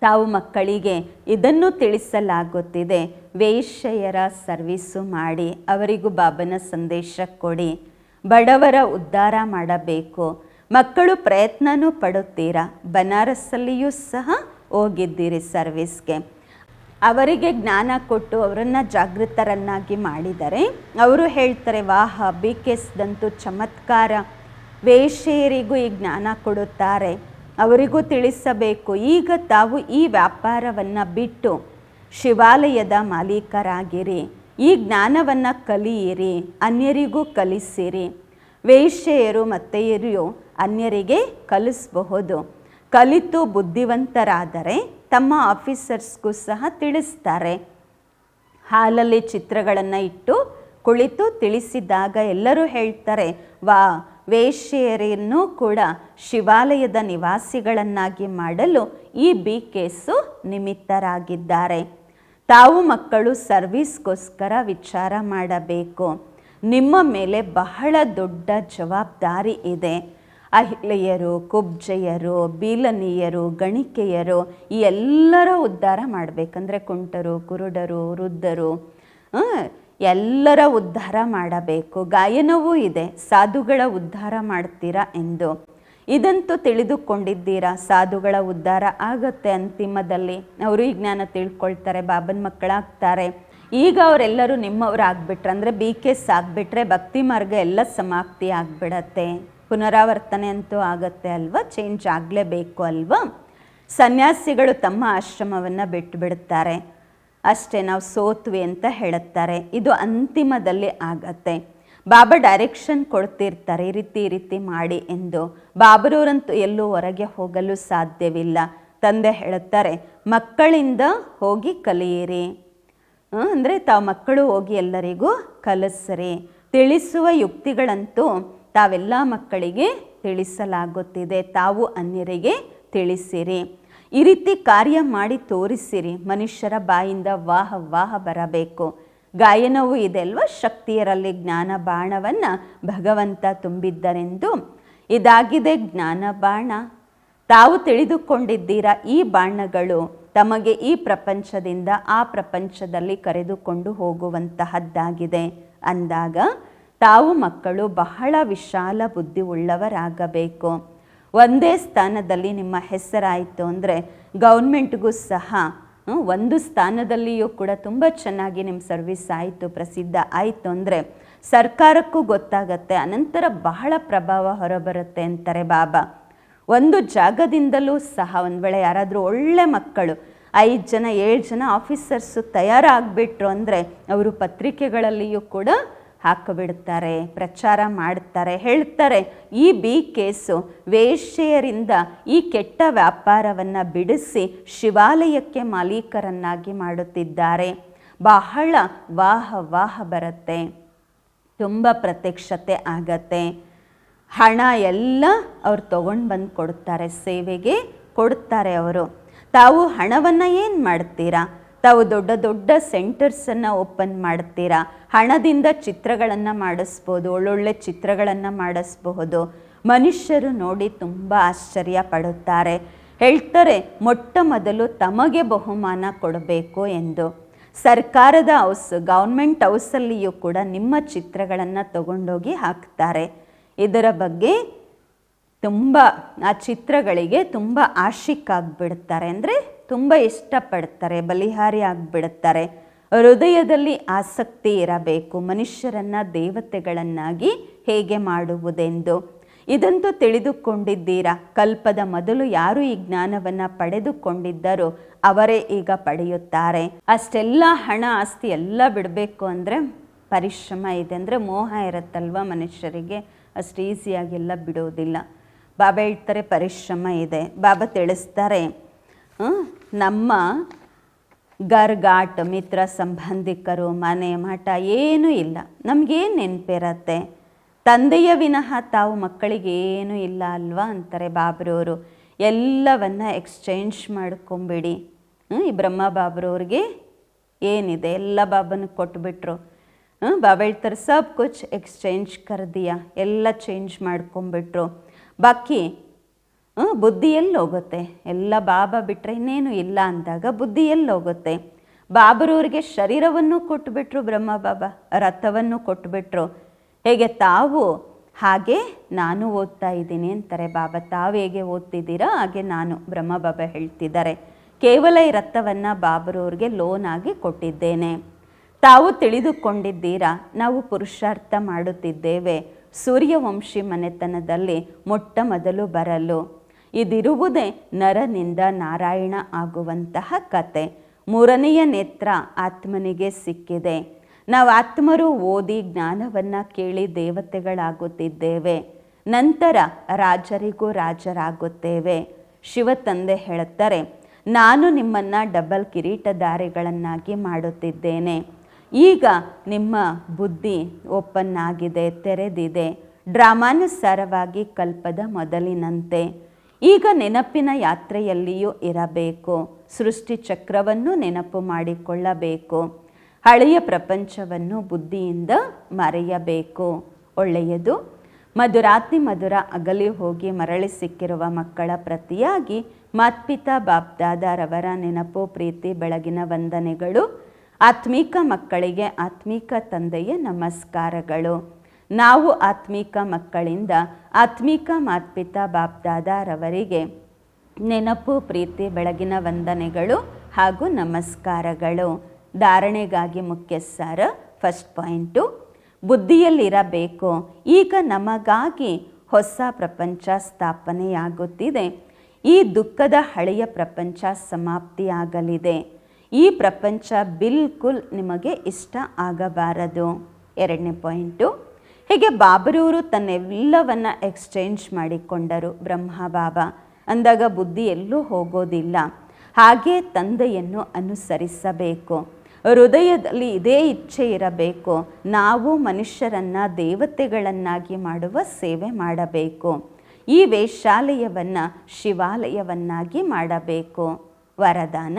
ತಾವು ಮಕ್ಕಳಿಗೆ ಇದನ್ನು ತಿಳಿಸಲಾಗುತ್ತಿದೆ. ವೇಶ್ಯೆಯರ ಸರ್ವಿಸು ಮಾಡಿ ಅವರಿಗೂ ಬಾಬನ ಸಂದೇಶ ಕೊಡಿ. ಬಡವರ ಉದ್ಧಾರ ಮಾಡಬೇಕು. ಮಕ್ಕಳು ಪ್ರಯತ್ನನೂ ಪಡುತ್ತೀರಾ? ಬನಾರಸ್ಸಲ್ಲಿಯೂ ಸಹ ಹೋಗಿದ್ದೀರಿ ಸರ್ವಿಸ್ಗೆ. ಅವರಿಗೆ ಜ್ಞಾನ ಕೊಟ್ಟು ಅವರನ್ನು ಜಾಗೃತರನ್ನಾಗಿ ಮಾಡಿದರೆ ಅವರು ಹೇಳ್ತಾರೆ, ವಾಹ, ಬಿ ಕೆಸ್ದಂತೂ ಚಮತ್ಕಾರ. ವೇಶ್ಯೆಯರಿಗೂ ಈ ಜ್ಞಾನ ಕೊಡುತ್ತಾರೆ. ಅವರಿಗೂ ತಿಳಿಸಬೇಕು. ಈಗ ತಾವು ಈ ವ್ಯಾಪಾರವನ್ನು ಬಿಟ್ಟು ಶಿವಾಲಯದ ಮಾಲೀಕರಾಗಿರಿ. ಈ ಜ್ಞಾನವನ್ನು ಕಲಿಯಿರಿ, ಅನ್ಯರಿಗೂ ಕಲಿಸಿರಿ. ವೇಶ್ಯೆಯರು ಮತ್ತೆಯರು ಅನ್ಯರಿಗೆ ಕಲಿಸಬಹುದು. ಕಲಿತು ಬುದ್ಧಿವಂತರಾದರೆ ತಮ್ಮ ಆಫೀಸರ್ಸ್ಗೂ ಸಹ ತಿಳಿಸ್ತಾರೆ. ಹಾಲಲ್ಲಿ ಚಿತ್ರಗಳನ್ನು ಇಟ್ಟು ಕುಳಿತು ತಿಳಿಸಿದಾಗ ಎಲ್ಲರೂ ಹೇಳ್ತಾರೆ ವಾ ವೇಶ್ಯೆಯರನ್ನು ಕೂಡ ಶಿವಾಲಯದ ನಿವಾಸಿಗಳನ್ನಾಗಿ ಮಾಡಲು ಈ ಬಿ ಕೇಸು ನಿಮಿತ್ತರಾಗಿದ್ದಾರೆ. ತಾವು ಮಕ್ಕಳು ಸರ್ವಿಸ್ಗೋಸ್ಕರ ವಿಚಾರ ಮಾಡಬೇಕು. ನಿಮ್ಮ ಮೇಲೆ ಬಹಳ ದೊಡ್ಡ ಜವಾಬ್ದಾರಿ ಇದೆ. ಅಹಿಳೆಯರು ಕುಬ್ಜೆಯರು, ಬೀಲನೀಯರು, ಗಣಿಕೆಯರು ಈ ಎಲ್ಲರ ಉದ್ಧಾರ ಮಾಡಬೇಕಂದ್ರೆ ಕುಂಟರು, ಕುರುಡರು, ವೃದ್ಧರು ಎಲ್ಲರ ಉದ್ಧಾರ ಮಾಡಬೇಕು. ಗಾಯನವೂ ಇದೆ. ಸಾಧುಗಳ ಉದ್ಧಾರ ಮಾಡ್ತೀರಾ ಎಂದು. ಇದಂತೂ ತಿಳಿದುಕೊಂಡಿದ್ದೀರಾ? ಸಾಧುಗಳ ಉದ್ಧಾರ ಆಗತ್ತೆ ಅಂತಿಮದಲ್ಲಿ. ಅವರು ಈ ಜ್ಞಾನ ತಿಳ್ಕೊಳ್ತಾರೆ, ಬಾಬನ ಮಕ್ಕಳಾಗ್ತಾರೆ. ಈಗ ಅವರೆಲ್ಲರೂ ನಿಮ್ಮವರಾಗ್ಬಿಟ್ರೆ, ಅಂದರೆ ಬಿ ಕೆಸ್ ಆಗಿಬಿಟ್ರೆ ಭಕ್ತಿ ಮಾರ್ಗ ಎಲ್ಲ ಸಮಾಪ್ತಿ ಆಗಿಬಿಡತ್ತೆ. ಪುನರಾವರ್ತನೆ ಅಂತೂ ಆಗತ್ತೆ ಅಲ್ವಾ? ಚೇಂಜ್ ಆಗಲೇಬೇಕು ಅಲ್ವಾ? ಸನ್ಯಾಸಿಗಳು ತಮ್ಮ ಆಶ್ರಮವನ್ನು ಬಿಟ್ಟು ಬಿಡುತ್ತಾರೆ ಅಷ್ಟೇ ನಾವು ಸೋತ್ವಿ ಅಂತ ಹೇಳುತ್ತಾರೆ. ಇದು ಅಂತಿಮದಲ್ಲಿ ಆಗತ್ತೆ. ಬಾಬಾ ಡೈರೆಕ್ಷನ್ ಕೊಡ್ತಿರ್ತಾರೆ, ಈ ರೀತಿ ಈ ರೀತಿ ಮಾಡಿ ಎಂದು. ಬಾಬರವರಂತೂ ಎಲ್ಲೂ ಹೊರಗೆ ಹೋಗಲು ಸಾಧ್ಯವಿಲ್ಲ. ತಂದೆ ಹೇಳುತ್ತಾರೆ, ಮಕ್ಕಳಿಂದ ಹೋಗಿ ಕಲಿಯಿರಿ. ಅಂದರೆ ತಾವು ಮಕ್ಕಳು ಹೋಗಿ ಎಲ್ಲರಿಗೂ ಕಲಿಸ್ರಿ. ತಿಳಿಸುವ ಯುಕ್ತಿಗಳಂತೂ ತಾವೆಲ್ಲ ಮಕ್ಕಳಿಗೆ ತಿಳಿಸಲಾಗುತ್ತಿದೆ. ತಾವು ಅನ್ಯರಿಗೆ ತಿಳಿಸಿರಿ. ಈ ರೀತಿ ಕಾರ್ಯ ಮಾಡಿ ತೋರಿಸಿರಿ. ಮನುಷ್ಯರ ಬಾಯಿಂದ ವಾಹ ವಾಹ ಬರಬೇಕು. ಗಾಯನವೂ ಇದೆ ಅಲ್ವಾ ಶಕ್ತಿಯರಲ್ಲಿ ಜ್ಞಾನ ಬಾಣವನ್ನು ಭಗವಂತ ತುಂಬಿದ್ದರೆಂದು. ಇದಾಗಿದೆ ಜ್ಞಾನ ಬಾಣ. ತಾವು ತಿಳಿದುಕೊಂಡಿದ್ದೀರಾ ಈ ಬಾಣಗಳು? ತಮಗೆ ಈ ಪ್ರಪಂಚದಿಂದ ಆ ಪ್ರಪಂಚದಲ್ಲಿ ಕರೆದುಕೊಂಡು ಹೋಗುವಂತಹದ್ದಾಗಿದೆ. ಅಂದಾಗ ತಾವು ಮಕ್ಕಳು ಬಹಳ ವಿಶಾಲ ಬುದ್ಧಿ ಉಳ್ಳವರಾಗಬೇಕು ಒಂದೇ ಸ್ಥಾನದಲ್ಲಿ ನಿಮ್ಮ ಹೆಸರಾಯಿತು ಅಂದರೆ ಗೌರ್ಮೆಂಟ್ಗೂ ಸಹ ಒಂದು ಸ್ಥಾನದಲ್ಲಿಯೂ ಕೂಡ ತುಂಬ ಚೆನ್ನಾಗಿ ನಿಮ್ಮ ಸರ್ವಿಸ್ ಆಯಿತು, ಪ್ರಸಿದ್ಧ ಆಯಿತು ಅಂದರೆ ಸರ್ಕಾರಕ್ಕೂ ಗೊತ್ತಾಗತ್ತೆ, ಅನಂತರ ಬಹಳ ಪ್ರಭಾವ ಹೊರಬರುತ್ತೆ ಅಂತಾರೆ ಬಾಬಾ. ಒಂದು ಜಾಗದಿಂದಲೂ ಸಹ ಒಂದು ವೇಳೆ ಯಾರಾದರೂ ಒಳ್ಳೆ ಮಕ್ಕಳು, ಐದು ಜನ, ಏಳು ಜನ ಆಫೀಸರ್ಸು ತಯಾರಾಗ್ಬಿಟ್ರು ಅಂದರೆ ಅವರು ಪತ್ರಿಕೆಗಳಲ್ಲಿಯೂ ಕೂಡ ಹಾಕಿಬಿಡ್ತಾರೆ ಪ್ರಚಾರ ಮಾಡ್ತಾರೆ ಹೇಳ್ತಾರೆ ಈ ಬಿ ಕೇಸು ವೇಶ್ಯೆಯರಿಂದ ಈ ಕೆಟ್ಟ ವ್ಯಾಪಾರವನ್ನು ಬಿಡಿಸಿ ಶಿವಾಲಯಕ್ಕೆ ಮಾಲೀಕರನ್ನಾಗಿ ಮಾಡುತ್ತಿದ್ದಾರೆ. ಬಹಳ ವಾಹ ವಾಹ ಬರುತ್ತೆ, ತುಂಬ ಪ್ರತ್ಯಕ್ಷತೆ ಆಗತ್ತೆ. ಹಣ ಎಲ್ಲ ಅವ್ರು ತಗೊಂಡು ಬಂದು ಕೊಡ್ತಾರೆ ಸೇವೆಗೆ ಕೊಡ್ತಾರೆ ಅವರು. ತಾವು ಹಣವನ್ನು ಏನು ಮಾಡ್ತೀರಾ? ತಾವು ದೊಡ್ಡ ದೊಡ್ಡ ಸೆಂಟರ್ಸನ್ನು ಓಪನ್ ಮಾಡ್ತೀರಾ? ಹಣದಿಂದ ಚಿತ್ರಗಳನ್ನು ಮಾಡಿಸ್ಬೋದು, ಒಳ್ಳೊಳ್ಳೆ ಚಿತ್ರಗಳನ್ನು ಮಾಡಿಸ್ಬಹುದು. ಮನುಷ್ಯರು ನೋಡಿ ತುಂಬ ಆಶ್ಚರ್ಯ ಪಡುತ್ತಾರೆ. ಹೇಳ್ತಾರೆ, ಮೊಟ್ಟ ಮೊದಲು ತಮಗೆ ಬಹುಮಾನ ಕೊಡಬೇಕು ಎಂದು. ಸರ್ಕಾರದ ಹೌಸ್ ಗೌರ್ಮೆಂಟ್ ಹೌಸಲ್ಲಿಯೂ ಕೂಡ ನಿಮ್ಮ ಚಿತ್ರಗಳನ್ನು ತಗೊಂಡೋಗಿ ಹಾಕ್ತಾರೆ. ಇದರ ಬಗ್ಗೆ ತುಂಬ, ಆ ಚಿತ್ರಗಳಿಗೆ ತುಂಬ ಆಶಿಕ್ ಆಗಿಬಿಡ್ತಾರೆ. ಅಂದರೆ ತುಂಬ ಇಷ್ಟಪಡ್ತಾರೆ, ಬಲಿಹಾರಿ ಆಗಿಬಿಡುತ್ತಾರೆ ಹೃದಯದಲ್ಲಿ ಆಸಕ್ತಿ ಇರಬೇಕು, ಮನುಷ್ಯರನ್ನು ದೇವತೆಗಳನ್ನಾಗಿ ಹೇಗೆ ಮಾಡುವುದೆಂದು. ಇದಂತೂ ತಿಳಿದುಕೊಂಡಿದ್ದೀರಾ? ಕಲ್ಪದ ಮೊದಲು ಯಾರು ಈ ಜ್ಞಾನವನ್ನು ಪಡೆದುಕೊಂಡಿದ್ದರೂ, ಅವರೇ ಈಗ ಪಡೆಯುತ್ತಾರೆ. ಅಷ್ಟೆಲ್ಲ ಹಣ, ಆಸ್ತಿ ಎಲ್ಲ ಬಿಡಬೇಕು ಅಂದರೆ ಪರಿಶ್ರಮ ಇದೆ ಅಂದರೆ ಮೋಹ ಇರುತ್ತಲ್ವ ಮನುಷ್ಯರಿಗೆ? ಅಷ್ಟು ಈಸಿಯಾಗೆಲ್ಲ ಬಿಡೋದಿಲ್ಲ. ಬಾಬಾ ಹೇಳ್ತಾರೆ ಪರಿಶ್ರಮ ಇದೆ. ಬಾಬಾ ತಿಳಿಸ್ತಾರೆ ನಮ್ಮ ಗರ್ಗಾಟ್ ಮಿತ್ರ ಸಂಬಂಧಿಕರು, ಮನೆ ಮಠ ಏನೂ ಇಲ್ಲ. ನಮಗೇನು ನೆನಪಿರತ್ತೆ? ತಂದೆಯ ವಿನಃ ತಾವು ಮಕ್ಕಳಿಗೆ ಏನೂ ಇಲ್ಲ ಅಲ್ವಾ ಅಂತಾರೆ ಬಾಬ್ರವರು ಎಲ್ಲವನ್ನ ಎಕ್ಸ್ಚೇಂಜ್ ಮಾಡ್ಕೊಂಬಿಡಿ. ಹ್ಞೂ ಈ ಬ್ರಹ್ಮ ಬಾಬ್ರವ್ರಿಗೆ ಏನಿದೆ? ಎಲ್ಲ ಬಾಬನ ಕೊಟ್ಬಿಟ್ರು. ಹ್ಞೂ ಬಾಬಾ ಹೇಳ್ತಾರೆ ಸಬ್ ಕುಚ್ ಎಕ್ಸ್ಚೇಂಜ್ ಕರ್ದಿಯಾ? ಎಲ್ಲ ಚೇಂಜ್ ಮಾಡ್ಕೊಂಬಿಟ್ರು. ಬಾಕಿ ಬುದ್ಧಿ ಎಲ್ಲಿ ಹೋಗುತ್ತೆ? ಎಲ್ಲ ಬಾಬಾ ಬಿಟ್ಟರೆ ಇನ್ನೇನು ಇಲ್ಲ ಅಂದಾಗ ಬುದ್ಧಿ ಎಲ್ಲಿ ಹೋಗುತ್ತೆ? ಬಾಬರವ್ರಿಗೆ ಶರೀರವನ್ನು ಕೊಟ್ಟುಬಿಟ್ರು ಬ್ರಹ್ಮ ಬಾಬಾ, ರಥವನ್ನು ಕೊಟ್ಟುಬಿಟ್ರು ಹೇಗೆ ತಾವು, ಹಾಗೆ ನಾನು ಓದ್ತಾ ಇದ್ದೀನಿ ಅಂತಾರೆ ಬಾಬಾ. ತಾವು ಹೇಗೆ ಓದ್ತಿದ್ದೀರಾ ಹಾಗೆ ನಾನು ಬ್ರಹ್ಮ ಬಾಬಾ ಹೇಳ್ತಿದ್ದಾರೆ. ಕೇವಲ ಈ ರಥವನ್ನು ಬಾಬರವ್ರಿಗೆ ಲೋನ್ ಆಗಿ ಕೊಟ್ಟಿದ್ದೇನೆ. ತಾವು ತಿಳಿದುಕೊಂಡಿದ್ದೀರಾ? ನಾವು ಪುರುಷಾರ್ಥ ಮಾಡುತ್ತಿದ್ದೇವೆ. ಸೂರ್ಯವಂಶಿ ಮನೆತನದಲ್ಲಿ ಮೊಟ್ಟ ಮೊದಲು ಬರಲು. ಇದಿರುವುದೇ ನರನಿಂದ ನಾರಾಯಣ ಆಗುವಂತಹ ಕತೆ. ಮೂರನೆಯ ನೇತ್ರ ಆತ್ಮನಿಗೆ ಸಿಕ್ಕಿದೆ. ನಾವು ಆತ್ಮರು ಓದಿ ಜ್ಞಾನವನ್ನು ಕೇಳಿ ದೇವತೆಗಳಾಗುತ್ತಿದ್ದೇವೆ. ನಂತರ ರಾಜರಿಗೂ ರಾಜರಾಗುತ್ತೇವೆ. ಶಿವ ತಂದೆ ಹೇಳುತ್ತಾರೆ, ನಾನು ನಿಮ್ಮನ್ನು ಡಬಲ್ ಕಿರೀಟಧಾರಿಗಳನ್ನಾಗಿ ಮಾಡುತ್ತಿದ್ದೇನೆ. ಈಗ ನಿಮ್ಮ ಬುದ್ಧಿ ಓಪನ್ ಆಗಿದೆ ತೆರೆದಿದೆ. ಡ್ರಾಮಾನುಸಾರವಾಗಿ ಕಲ್ಪದ ಮೊದಲಿನಂತೆ. ಈಗ ನೆನಪಿನ ಯಾತ್ರೆಯಲ್ಲಿಯೂ ಇರಬೇಕು. ಸೃಷ್ಟಿ ಚಕ್ರವನ್ನು ನೆನಪು ಮಾಡಿಕೊಳ್ಳಬೇಕು. ಹಳೆಯ ಪ್ರಪಂಚವನ್ನು ಬುದ್ಧಿಯಿಂದ ಮರೆಯಬೇಕು. ಒಳ್ಳೆಯದು. ಮಧುರಾತಿ ಮಧುರ ಅಗಲಿ ಹೋಗಿ ಮರಳಿ ಸಿಕ್ಕಿರುವ ಮಕ್ಕಳ ಪ್ರತಿಯಾಗಿ ಮಾತ್ಪಿತಾ ಬಾಪ್ದಾದಾರವರ ನೆನಪು, ಪ್ರೀತಿ, ಬೆಳಗಿನ ವಂದನೆಗಳು, ಆತ್ಮೀಕ ಮಕ್ಕಳಿಗೆ ಆತ್ಮೀಕ ತಂದೆಯ ನಮಸ್ಕಾರಗಳು. ನಾವು ಆತ್ಮೀಕ ಮಕ್ಕಳಿಂದ ಆತ್ಮೀಕ ಮಾತ್ಪಿತಾ ಬಾಪ್ದಾದಾರವರಿಗೆ ನೆನಪು, ಪ್ರೀತಿ, ಬೆಳಗಿನ ವಂದನೆಗಳು ಹಾಗೂ ನಮಸ್ಕಾರಗಳು. ಧಾರಣೆಗಾಗಿ ಮುಖ್ಯ ಸಾರ ಫಸ್ಟ್ ಪಾಯಿಂಟು ಬುದ್ಧಿಯಲ್ಲಿರಬೇಕು. ಈಗ ನಮಗಾಗಿ ಹೊಸ ಪ್ರಪಂಚ ಸ್ಥಾಪನೆಯಾಗುತ್ತಿದೆ. ಈ ದುಃಖದ ಹಳೆಯ ಪ್ರಪಂಚ ಸಮಾಪ್ತಿಯಾಗಲಿದೆ. ಈ ಪ್ರಪಂಚ ಬಿಲ್ಕುಲ್ ನಿಮಗೆ ಇಷ್ಟ ಆಗಬಾರದು. ಎರಡನೇ ಪಾಯಿಂಟು ಹೀಗೆ ಬಾಬರೂರು ತನ್ನೆಲ್ಲವನ್ನು ಎಕ್ಸ್ಚೇಂಜ್ ಮಾಡಿಕೊಂಡರು ಬ್ರಹ್ಮ ಬಾಬಾ ಅಂದಾಗ ಬುದ್ಧಿ ಎಲ್ಲೂ ಹೋಗೋದಿಲ್ಲ. ಹಾಗೆ ತಂದೆಯನ್ನು ಅನುಸರಿಸಬೇಕು. ಹೃದಯದಲ್ಲಿ ಇದೇ ಇಚ್ಛೆ ಇರಬೇಕು. ನಾವು ಮನುಷ್ಯರನ್ನು ದೇವತೆಗಳನ್ನಾಗಿ ಮಾಡುವ ಸೇವೆ ಮಾಡಬೇಕು. ಈ ವೇಷಾಲಯವನ್ನು ಶಿವಾಲಯವನ್ನಾಗಿ ಮಾಡಬೇಕು. ವರದಾನ?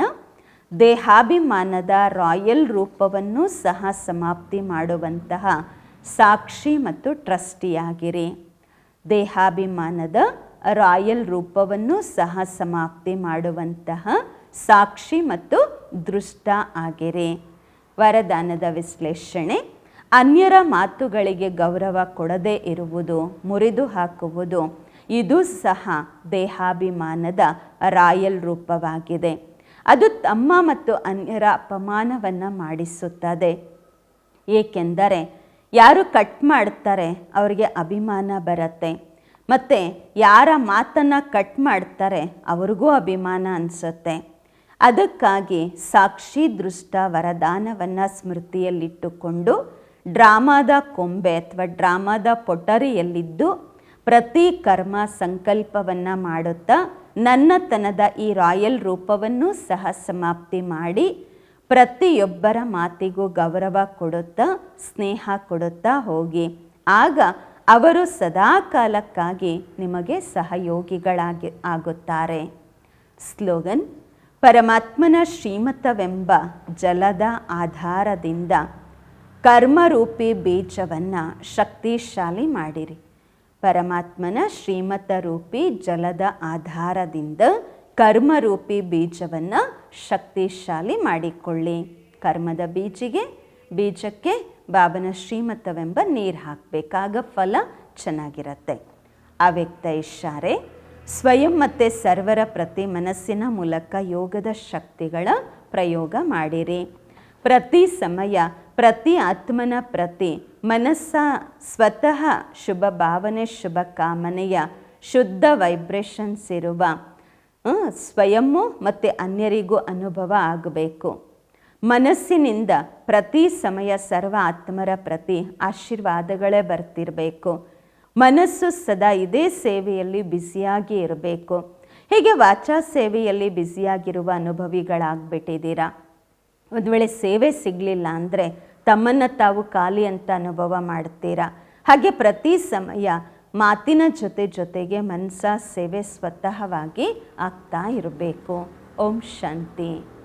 ದೇಹಾಭಿಮಾನದ ರಾಯಲ್ ರೂಪವನ್ನು ಸಹ ಸಮಾಪ್ತಿ ಮಾಡುವಂತಹ ಸಾಕ್ಷಿ ಮತ್ತು ಟ್ರಸ್ಟಿಯಾಗಿರಿ. ದೇಹಾಭಿಮಾನದ ರಾಯಲ್ ರೂಪವನ್ನು ಸಹ ಸಮಾಪ್ತಿ ಮಾಡುವಂತಹ ಸಾಕ್ಷಿ ಮತ್ತು ದೃಷ್ಟ ಆಗಿರಿ. ವರದಾನದ ವಿಶ್ಲೇಷಣೆ, ಅನ್ಯರ ಮಾತುಗಳಿಗೆ ಗೌರವ ಕೊಡದೇ ಇರುವುದು, ಮುರಿದು ಹಾಕುವುದು, ಇದು ಸಹ ದೇಹಾಭಿಮಾನದ ರಾಯಲ್ ರೂಪವಾಗಿದೆ. ಅದು ತಮ್ಮ ಮತ್ತು ಅನ್ಯರ ಅಪಮಾನವನ್ನು ಮಾಡಿಸುತ್ತದೆ. ಏಕೆಂದರೆ ಯಾರು ಕಟ್ ಮಾಡ್ತಾರೆ ಅವರಿಗೆ ಅಭಿಮಾನ ಬರುತ್ತೆ. ಮತ್ತು ಯಾರ ಮಾತನ್ನು ಕಟ್ ಮಾಡ್ತಾರೆ ಅವ್ರಿಗೂ ಅಭಿಮಾನ ಅನಿಸುತ್ತೆ. ಅದಕ್ಕಾಗಿ ಸಾಕ್ಷಿ ದೃಷ್ಟ ವರದಾನವನ್ನು ಸ್ಮೃತಿಯಲ್ಲಿಟ್ಟುಕೊಂಡು ಡ್ರಾಮಾದ ಕೊಂಬೆ ಅಥವಾ ಡ್ರಾಮಾದ ಪೊಟರಿಯಲ್ಲಿದ್ದು ಪ್ರತಿ ಕರ್ಮ ಸಂಕಲ್ಪವನ್ನು ಮಾಡುತ್ತಾ ನನ್ನತನದ ಈ ರಾಯಲ್ ರೂಪವನ್ನು ಸಹ ಸಮಾಪ್ತಿ ಮಾಡಿ ಪ್ರತಿಯೊಬ್ಬರ ಮಾತಿಗೂ ಗೌರವ ಕೊಡುತ್ತಾ, ಸ್ನೇಹ ಕೊಡುತ್ತಾ ಹೋಗಿ. ಆಗ ಅವರು ಸದಾ ಕಾಲಕ್ಕಾಗಿ ನಿಮಗೆ ಸಹಯೋಗಿಗಳಾಗಿ ಆಗುತ್ತಾರೆ. ಸ್ಲೋಗನ್, ಪರಮಾತ್ಮನ ಶ್ರೀಮತವೆಂಬ ಜಲದ ಆಧಾರದಿಂದ ಕರ್ಮರೂಪಿ ಬೀಜವನ್ನು ಶಕ್ತಿಶಾಲಿ ಮಾಡಿರಿ. ಪರಮಾತ್ಮನ ಶ್ರೀಮತ ರೂಪಿ ಜಲದ ಆಧಾರದಿಂದ ಕರ್ಮರೂಪಿ ಬೀಜವನ್ನು ಶಕ್ತಿಶಾಲಿ ಮಾಡಿಕೊಳ್ಳಿ. ಕರ್ಮದ ಬೀಜಿಗೆ, ಬೀಜಕ್ಕೆ ಬಾಬನ ಶ್ರೀಮತವೆಂಬ ನೀರು ಹಾಕಬೇಕಾಗ ಫಲ ಚೆನ್ನಾಗಿರತ್ತೆ. ಅವ್ಯಕ್ತ ಇಷಾರೆ ಸ್ವಯಂ ಮತ್ತು ಸರ್ವರ ಪ್ರತಿ ಮನಸ್ಸಿನ ಮೂಲಕ ಯೋಗದ ಶಕ್ತಿಗಳ ಪ್ರಯೋಗ ಮಾಡಿರಿ. ಪ್ರತಿ ಸಮಯ, ಪ್ರತಿ ಆತ್ಮನ ಪ್ರತಿ ಮನಸ್ಸ ಸ್ವತಃ ಶುಭ ಭಾವನೆ, ಶುಭ ಕಾಮನೆಯ ಶುದ್ಧ ವೈಬ್ರೇಷನ್ಸ್ ಇರುವ ಸ್ವಯಮ್ಮು ಮತ್ತು ಅನ್ಯರಿಗೂ ಅನುಭವ ಆಗಬೇಕು. ಮನಸ್ಸಿನಿಂದ ಪ್ರತಿ ಸಮಯ ಸರ್ವ ಆತ್ಮರ ಪ್ರತಿ ಆಶೀರ್ವಾದಗಳೇ ಬರ್ತಿರಬೇಕು. ಮನಸ್ಸು ಸದಾ ಇದೇ ಸೇವೆಯಲ್ಲಿ ಬ್ಯುಸಿಯಾಗಿ ಇರಬೇಕು. ಹೀಗೆ ವಾಚಾ ಸೇವೆಯಲ್ಲಿ ಬ್ಯುಸಿಯಾಗಿರುವ ಅನುಭವಿಗಳಾಗ್ಬಿಟ್ಟಿದ್ದೀರಾ? ಒಂದು ವೇಳೆ ಸೇವೆ ಸಿಗಲಿಲ್ಲ ಅಂದರೆ ತಮ್ಮನ್ನು ತಾವು ಖಾಲಿ ಅಂತ ಅನುಭವ ಮಾಡ್ತೀರಾ? ಹಾಗೆ ಪ್ರತಿ ಸಮಯ ಮಾತಿನ ಜೊತೆ ಜೊತೆಗೆ ಮನಸ ಸೇವೆ ಸ್ವತಃವಾಗಿ ಆಗ್ತಾ ಇರಬೇಕು. ಓಂ ಶಾಂತಿ.